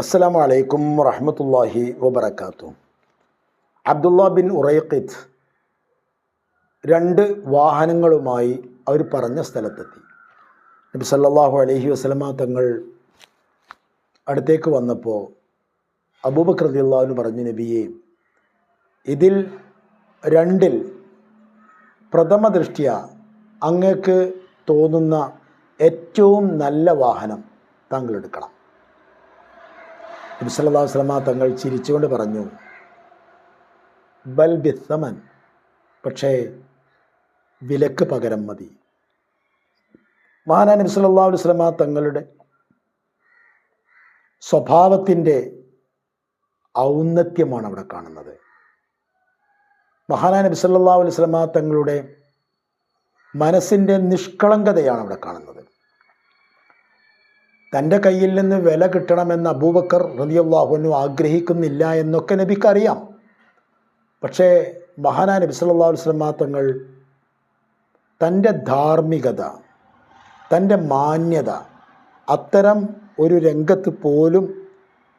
അസ്സലാമു അലൈക്കും വറഹമത്തല്ലാഹി വബർക്കാത്തു അബ്ദുള്ള ബിൻ ഉറൈഖിത്ത് രണ്ട് വാഹനങ്ങളുമായി അവർ പറഞ്ഞ സ്ഥലത്തെത്തി. നബി സല്ലാഹു അലഹി വസ്ലമ തങ്ങൾ അടുത്തേക്ക് വന്നപ്പോൾ അബൂബക്കർ റളിയല്ലാഹു പറഞ്ഞു നബിയെ ഇതിൽ രണ്ടിൽ പ്രഥമ ദൃഷ്ടിയ അങ്ങക്ക് തോന്നുന്ന ഏറ്റവും നല്ല വാഹനം താങ്കൾ എടുക്കണം. നബി സല്ലല്ലാഹു അലൈഹി വസല്ലമ തങ്ങൾ ചിരിച്ചുകൊണ്ട് പറഞ്ഞു ബൽ പക്ഷേ വിലക്ക് പകരം മതി. മഹാനാ നബി സല്ലല്ലാഹു അലൈഹി വസല്ലമ തങ്ങളുടെ സ്വഭാവത്തിന്റെ ഔന്നത്യമാണ് അവിടെ കാണുന്നത്. മഹാനാ നബി സല്ലല്ലാഹു അലൈഹി വസല്ലമ തങ്ങളുടെ മനസ്സിന്റെ നിഷ്കളങ്കതയാണ് അവിടെ കാണുന്നത്. തന്റെ കയ്യിൽ നിന്ന് വില കിട്ടണമെന്ന് അബൂബക്കർ റതിയുള്ളാഹുനു ആഗ്രഹിക്കുന്നില്ല എന്നൊക്കെ നബിക്കറിയാം. പക്ഷേ മഹാനാ നബി സല്ലല്ലാഹു അലൈഹി വസല്ലമ തങ്ങൾ തന്റെ ധാർമ്മികത തന്റെ മാന്യത അത്തരം ഒരു രംഗത്ത് പോലും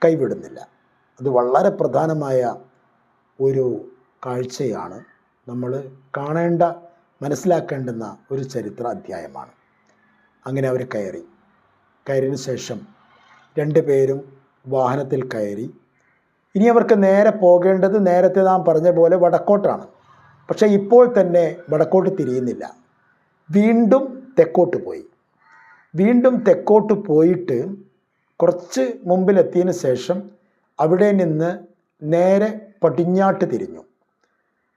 കൈവിടുന്നില്ല. അത് വളരെ പ്രധാനമായ ഒരു കാഴ്ചയാണ് നമ്മൾ കാണേണ്ട മനസ്സിലാക്കേണ്ടുന്ന ഒരു ചരിത്ര അധ്യായമാണ് അങ്ങനെ അവർ കയറി. കയറിയതിന് ശേഷം രണ്ട് പേരും വാഹനത്തിൽ കയറി. ഇനി അവർക്ക് നേരെ പോകേണ്ടത് നേരത്തെ നാം പറഞ്ഞ പോലെ വടക്കോട്ടാണ്. പക്ഷേ ഇപ്പോൾ തന്നെ വടക്കോട്ട് തിരിയുന്നില്ല. വീണ്ടും തെക്കോട്ട് പോയി. വീണ്ടും തെക്കോട്ട് പോയിട്ട് കുറച്ച് മുമ്പിലെത്തിയതിന് ശേഷം അവിടെ നിന്ന് നേരെ പടിഞ്ഞാട്ട് തിരിഞ്ഞു.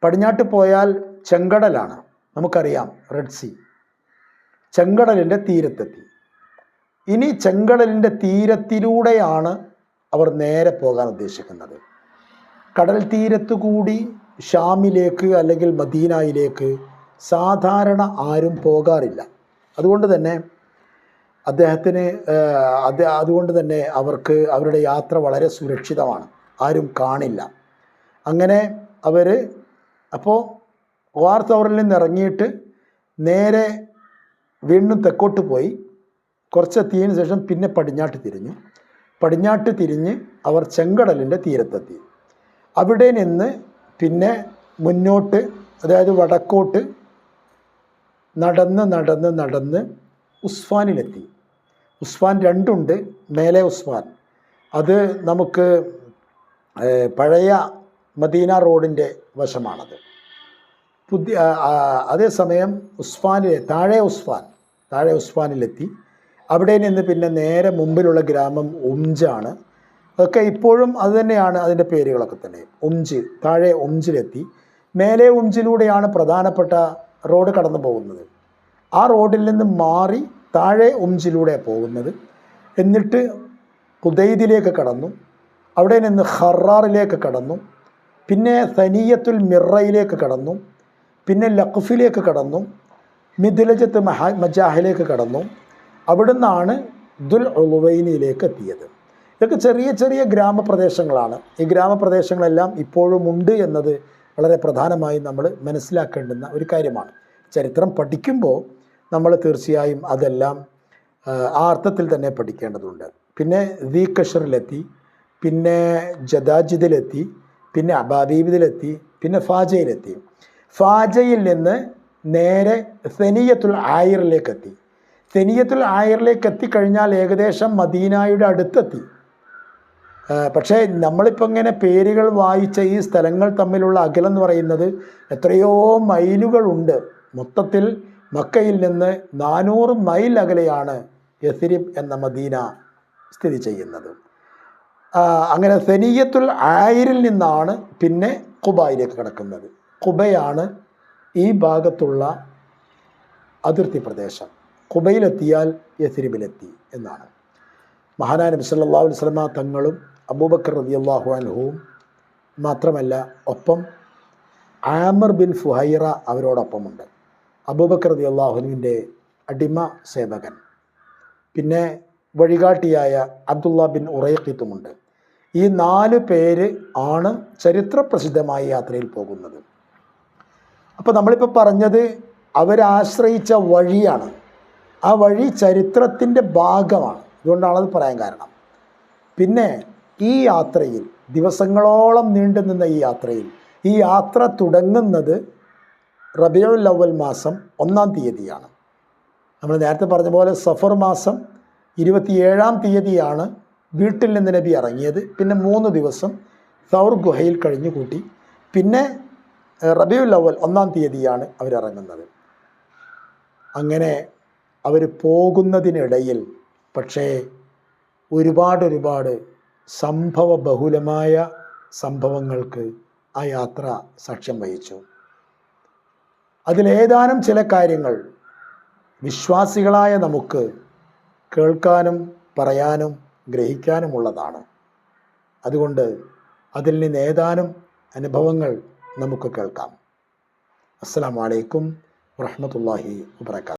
പടിഞ്ഞാട്ട് പോയാൽ ചെങ്കടലാണ്. നമുക്കറിയാം റെഡ് സി. ചെങ്കടലിന്റെ തീരത്തെത്തി. ഇനി ചെങ്കടലിന്റെ തീരത്തിലൂടെയാണ് അവർ നേരെ പോകാൻ ഉദ്ദേശിക്കുന്നത്. കടൽ തീരത്തു കൂടി ഷാമിലേക്ക് അല്ലെങ്കിൽ മദീനയിലേക്ക് സാധാരണ ആരും പോകാറില്ല. അതുകൊണ്ട് തന്നെ അദ്ദേഹത്തിന് അത് അതുകൊണ്ട് തന്നെ അവർക്ക് അവരുടെ യാത്ര വളരെ സുരക്ഷിതമാണ്. ആരും കാണില്ല. അങ്ങനെ അവർ അപ്പോൾ വാർ ടവറിൽ നിന്ന് ഇറങ്ങിയിട്ട് നേരെ വീണ്ടും തെക്കോട്ട് പോയി. കുറച്ചെത്തിയതിന് ശേഷം പിന്നെ പടിഞ്ഞാട്ട് തിരിഞ്ഞു. പടിഞ്ഞാട്ട് തിരിഞ്ഞ് അവർ ചെങ്കടലിന്റെ തീരത്തെത്തി. അവിടെ നിന്ന് പിന്നെ മുന്നോട്ട് അതായത് വടക്കോട്ട് നടന്ന് നടന്ന് നടന്ന് ഉസ്ഫാനിലെത്തി ഉസ്ഫാൻ രണ്ടുണ്ട് മേലെ ഉസ്ഫാൻ അത് നമുക്ക് പഴയ മദീന റോഡിന്റെ വശമാണത്. പുതിയ അതേസമയം ഉസ്ഫാനിലെ താഴെ ഉസ്ഫാൻ താഴെ ഉസ്ഫാനിലെത്തി അവിടെ നിന്ന് പിന്നെ നേരെ മുമ്പിലുള്ള ഗ്രാമം ഉംജാണ്. അതൊക്കെ ഇപ്പോഴും അത് തന്നെയാണ് അതിന്റെ പേരുകളൊക്കെ തന്നെ. ഉംജ് താഴെ ഉംജിലെത്തി. മേലെ ഉംജിലൂടെയാണ് പ്രധാനപ്പെട്ട റോഡ് കടന്നു പോകുന്നത്. ആ റോഡിൽ നിന്ന് മാറി താഴെ ഉംജിലൂടെ പോകുന്നത്. എന്നിട്ട് ഹുദൈദിലേക്ക് കടന്നു. അവിടെ നിന്ന് ഹറാറിലേക്ക് കടന്നു. പിന്നെ സനീയത്തുൽ മിറയിലേക്ക് കടന്നു. പിന്നെ ലഖഫിലേക്ക് കടന്നു. മിഥിലജത്ത് മഹാ മജാഹിലേക്ക് കടന്നു. അവിടുന്നാണ് ദുൽ ഉൽവൈനിയിലേക്ക് എത്തിയത്. ഇതൊക്കെ ചെറിയ ചെറിയ ഗ്രാമപ്രദേശങ്ങളാണ്. ഈ ഗ്രാമപ്രദേശങ്ങളെല്ലാം ഇപ്പോഴും ഉണ്ട് എന്നത് വളരെ പ്രധാനമായി നമ്മൾ മനസ്സിലാക്കേണ്ടുന്ന ഒരു കാര്യമാണ്. ചരിത്രം പഠിക്കുമ്പോൾ നമ്മൾ തീർച്ചയായും അതെല്ലാം ആ അർത്ഥത്തിൽ തന്നെ പഠിക്കേണ്ടതുണ്ട്. പിന്നെ ദീ കഷറിലെത്തി പിന്നെ ജദാജിദിലെത്തി പിന്നെ അബാദീബിദിലെത്തി പിന്നെ ഫാജയിലെത്തി. ഫാജയിൽ നിന്ന് നേരെ സെനിയത്തുൽ ആയിറിലേക്ക് എത്തി. സെനിയത്തുൽ ആയറിലേക്ക് എത്തിക്കഴിഞ്ഞാൽ ഏകദേശം മദീനായുടെ അടുത്തെത്തി. പക്ഷേ നമ്മളിപ്പോൾ ഇങ്ങനെ പേരുകൾ വായിച്ച ഈ സ്ഥലങ്ങൾ തമ്മിലുള്ള അകലം എന്ന് പറയുന്നത് എത്രയോ മൈലുകളുണ്ട് മൊത്തത്തിൽ മക്കയിൽ നിന്ന് നാനൂറ് മൈൽ അകലെയാണ് യസിരിബ് എന്ന മദീന സ്ഥിതി ചെയ്യുന്നത്. അങ്ങനെ സെനീയത്തുൽ ആയിരിൽ നിന്നാണ് പിന്നെ കുബായിലേക്ക് കിടക്കുന്നത്. കുബയാണ് ഈ ഭാഗത്തുള്ള അതിർത്തി പ്രദേശം. കുബയിലെത്തിയാൽ യസിരിബിലെത്തി എന്നാണ്. മഹാനായ നബി സല്ലല്ലാഹു അലൈഹി വസല്ലമ തങ്ങളും അബൂബക്കർ റളിയല്ലാഹു അൻഹുവും മാത്രമല്ല ഒപ്പം ആമർ ബിൻ ഫുഹൈറ അവരോടൊപ്പമുണ്ട്. അബൂബക്കർ റളിയല്ലാഹുവിന്റെ അടിമ സേവകൻ. പിന്നെ വഴികാട്ടിയായ അബ്ദുള്ള ബിൻ ഉറൈഖിത്തുമുണ്ട്. ഈ നാല് പേര് ആണ് ചരിത്രപ്രസിദ്ധമായ യാത്രയിൽ പോകുന്നത്. അപ്പോൾ നമ്മളിപ്പോൾ പറഞ്ഞത് അവരാശ്രയിച്ച വഴിയാണ്. ആ വഴി ചരിത്രത്തിന്റെ ഭാഗമാണ്. അതുകൊണ്ടാണത് പറയാൻ കാരണം. പിന്നെ ഈ യാത്രയിൽ ദിവസങ്ങളോളം നീണ്ടു നിന്ന ഈ യാത്രയിൽ ഈ യാത്ര തുടങ്ങുന്നത് റബിയുൽ അവൽ മാസം ഒന്നാം തീയതിയാണ്. നമ്മൾ നേരത്തെ പറഞ്ഞ പോലെ സഫർ മാസം ഇരുപത്തിയേഴാം തീയതിയാണ് വീട്ടിൽ നിന്ന് നബി ഇറങ്ങിയത്. പിന്നെ മൂന്ന് ദിവസം സൗർ ഗുഹയിൽ കഴിഞ്ഞു കൂട്ടി പിന്നെ റബിയുൽ അവൽ ഒന്നാം തീയതിയാണ് അവരിറങ്ങുന്നത്. അങ്ങനെ അവർ പോകുന്നതിനിടയിൽ പക്ഷേ ഒരുപാട് ഒരുപാട് സംഭവ ബഹുലമായ സംഭവങ്ങൾക്ക് ആ യാത്ര സാക്ഷ്യം വഹിച്ചു. അതിലേതാനും ചില കാര്യങ്ങൾ വിശ്വാസികളായ നമുക്ക് കേൾക്കാനും പറയാനും ഗ്രഹിക്കാനുമുള്ളതാണ്. അതുകൊണ്ട് അതിൽ നിന്ന് ഏതാനും അനുഭവങ്ങൾ നമുക്ക് കേൾക്കാം. അസ്സാം വലൈക്കും വാഹമത്തല്ലാഹി വാത്തു